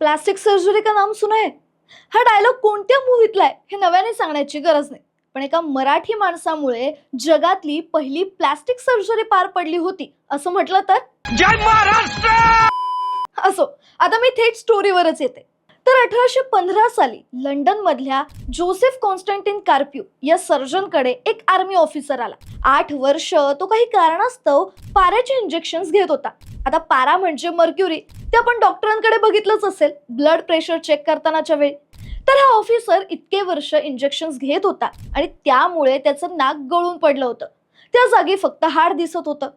Plastic surgery का नाम सुना है? हा डायलॉग कोणत्या मूवीतला आहे? हे नव्याने सांगण्याची गरज नाही. पण एका मराठी माणसामुळे जगातली पहिली प्लास्टिक सर्जरी पार पडली होती. असं म्हटलं तर? जय महाराष्ट्र! असो आता मी थेट स्टोरीवरच येते. तर अठराशे पंधरा साली लंडन मधल्या जोसेफ कॉन्स्टंटीन कार्प्यू या सर्जनकडे एक आर्मी ऑफिसर आला. आठ वर्ष तो काही कारणास्तव पाऱ्याचे इंजेक्शन घेत होता. आता पारा म्हणजे मर्क्युरी ते आपण डॉक्टरांकडे बघितलंच असेल. ब्लड प्रेशर चेक करतानाच्या वेळी. तर हा ऑफिसर इतके वर्ष इंजेक्शन घेत होता आणि त्यामुळे त्याचं नाक गळून पडलं होतं. त्या जागी फक्त हाड दिसत होतं.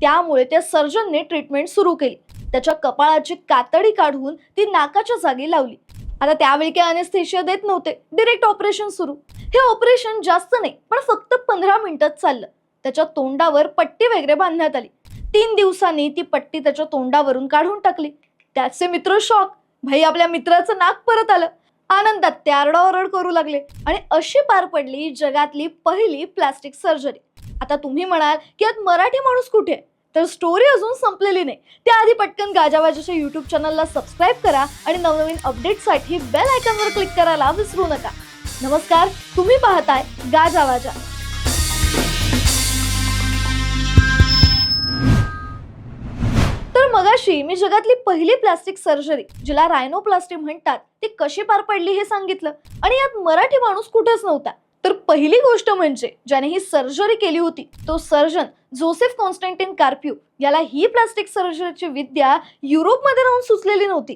त्यामुळे त्या सर्जनने ट्रीटमेंट सुरू केली. त्याच्या कपाळाची कातडी काढून ती नाकाच्या जागी लावली. आता त्यावेळी काही अनेस्थेशिया देत नव्हते. डिरेक्ट ऑपरेशन सुरू. हे ऑपरेशन जास्त नाही पण फक्त पंधरा मिनिटात चाललं. त्याच्या तोंडावर पट्टी वगैरे बांधण्यात आली. तीन दिवसांनी ती पट्टी त्याच्या तोंडावरून काढून टाकली. त्याचे मित्र शॉक. भाई आपल्या मित्राचं नाक परत आलं. आनंदात ते आरडाओरड करू लागले आणि अशी पार पडली जगातली पहिली प्लास्टिक सर्जरी. आता तुम्ही म्हणाल की यात मराठी माणूस कुठे आहे? तर स्टोरी अजून संपलेली नाही. त्याआधी पटकन गाजावाजाच्या युट्यूब चॅनलला सबस्क्राईब करा आणि नवनवीन अपडेटसाठी बेल आयकॉनवर क्लिक करायला विसरू नका. नमस्कार तुम्ही पाहताय गाजावाजा. तर मी जगातली पहिली प्लास्टिक सर्जरी जिला रायनोप्लास्टी म्हणतात ती कशी पार पडली हे सांगितलं. आणि यात मराठी माणूस कुठेच नव्हता. तर पहिली गोष्ट म्हणजे ज्याने ही सर्जरी केली होती तो सर्जन जोसेफ कॉन्स्टंटिन कार्प्यू याला ही प्लास्टिक सर्जरीची विद्या युरोपमध्ये राहून सुचलेली नव्हती.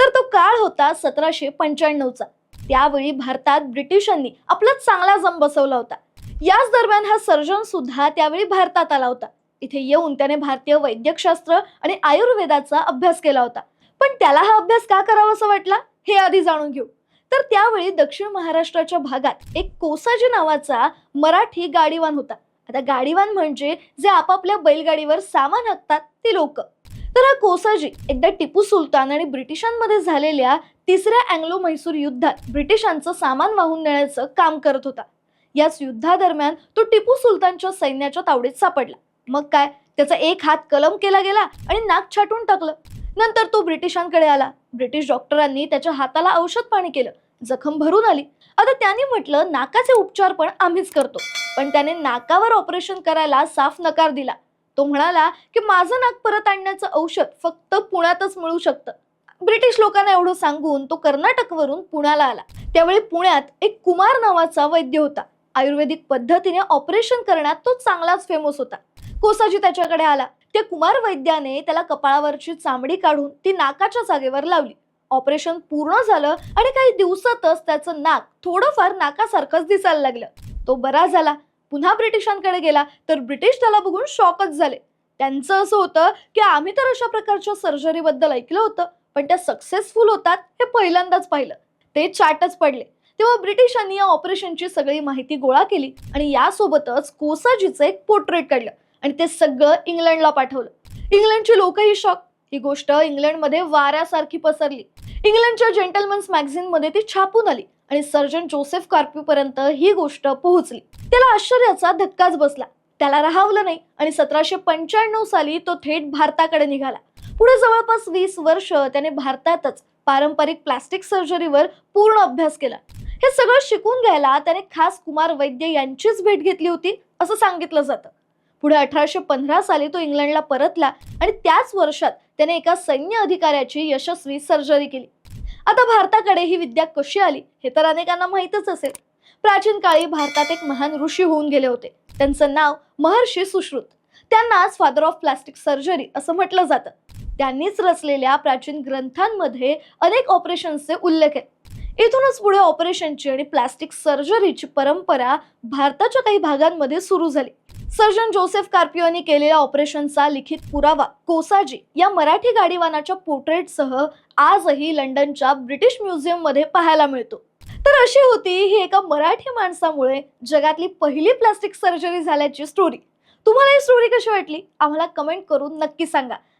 तर तो काळ होता सतराशे पंच्याण्णवचा. त्यावेळी भारतात ब्रिटिशांनी आपला चांगला जम बसवला होता. याच दरम्यान हा सर्जन सुद्धा त्यावेळी भारतात आला होता. इथे येऊन त्याने भारतीय वैद्यकशास्त्र आणि आयुर्वेदाचा अभ्यास केला होता. पण त्याला हा अभ्यास का करावा असं वाटला? हे आधी जाणून घेऊ. तर त्यावेळी दक्षिण महाराष्ट्राच्या भागात एक कोसाजी नावाचा मराठी गाडीवान होता. आता गाडीवान म्हणजे जे आपापल्या बैलगाडीवर सामान हाकतात ते लोक. तर हा कोसाजी एकदा टिपू सुलतान आणि ब्रिटिशांमध्ये झालेल्या तिसऱ्या अँग्लो म्हैसूर युद्धात ब्रिटिशांचं सामान वाहून नेण्याचं काम करत होता. याच युद्धादरम्यान तो टिपू सुलतानच्या सैन्याच्या तावडीत सापडला. मग काय? त्याचा एक हात कलम केला गेला आणि नाक छाटून टाकलं. नंतर तो ब्रिटिशांकडे आला. ब्रिटिश डॉक्टरांनी त्याच्या हाताला औषध पाणी केलं. जखम भरून आली. आता त्याने म्हटलं नाकाचे उपचार पण आम्हीच करतो. पण त्याने नाकावर ऑपरेशन करायला साफ नकार दिला. तो म्हणाला की माझं नाक परत आणण्याचं औषध फक्त पुण्यातच मिळू शकतं. ब्रिटिश लोकांना एवढं सांगून तो कर्नाटकवरून पुण्याला आला. त्यावेळी पुण्यात एक कुमार नावाचा वैद्य होता. आयुर्वेदिक पद्धतीने ऑपरेशन करण्यात तो चांगलाच फेमस होता. कोसाजी त्याच्याकडे आला. त्या कुमार वैद्याने त्याला कपाळावरची चामडी काढून ती नाकाच्या जागेवर लावली. ऑपरेशन पूर्ण झालं आणि काही दिवसातच त्याचं नाक थोडंफार नाकासारखंच दिसायला लागलं. तो बरा झाला. पुन्हा ब्रिटिशांकडे गेला तर ब्रिटिश त्याला बघून शॉकच झाले. त्यांचं असं होतं की आम्ही तर अशा प्रकारच्या सर्जरीबद्दल ऐकलं होतं पण त्या सक्सेसफुल होतात हे पहिल्यांदाच पाहिलं. ते चाटच पडले. तेव्हा ब्रिटिशांनी या ऑपरेशनची सगळी माहिती गोळा केली आणि यासोबतच कोसाजीचं एक पोर्ट्रेट काढलं. आणि ते सगळं इंग्लंडला पाठवलं. इंग्लंडची लोकही शॉक ही गोष्ट इंग्लंडमध्ये वाऱ्यासारखी पसरली. इंग्लंडच्या जेंटलमन्स मॅगझिनमध्ये ती छापून आली आणि सर्जन जोसेफ कार्प्यूपर्यंत ही गोष्ट पोहोचली. त्याला आश्चर्याचा धक्काच बसला. त्याला राहावलं नाही आणि सतराशे पंच्याण्णव साली तो थेट भारताकडे निघाला. पुढे जवळपास वीस वर्ष त्याने भारतातच पारंपरिक प्लास्टिक सर्जरीवर पूर्ण अभ्यास केला. हे सगळं शिकून घ्यायला त्याने खास कुमार वैद्य यांचीच भेट घेतली होती असं सांगितलं जातं. पुढे अठराशे पंधरा साली तो इंग्लंडला परतला आणि त्याच वर्षात त्याने एका सैन्य अधिकाऱ्याची यशस्वी सर्जरी केली. आता भारताकडे ही विद्या कशी आली हे तर अनेकांना माहीतच असेल. प्राचीन काळी भारतात एक महान ऋषी होऊन गेले होते. त्यांचं नाव महर्षी सुश्रुत. त्यांनाच फादर ऑफ प्लास्टिक सर्जरी असं म्हटलं जातं. त्यांनीच रचलेल्या प्राचीन ग्रंथांमध्ये अनेक ऑपरेशन्सचे उल्लेख आहेत. इथूनच पुढे ऑपरेशनची आणि प्लास्टिक सर्जरीची परंपरा भारताच्या काही भागांमध्ये सुरू झाली. सर्जन जोसेफ कार्पिओ यांनी केलेल्या ऑपरेशनचा लिखित पुरावा कोसाजी या मराठी गाडीवानाच्या पोर्ट्रेटसह आजही लंडनच्या ब्रिटिश म्युझियममध्ये पाहायला मिळतो. तर अशी होती ही एका मराठी माणसामुळे जगातली पहिली प्लास्टिक सर्जरी झाल्याची स्टोरी तुम्हाला ही स्टोरी कशी वाटली? आम्हाला कमेंट करून नक्की सांगा.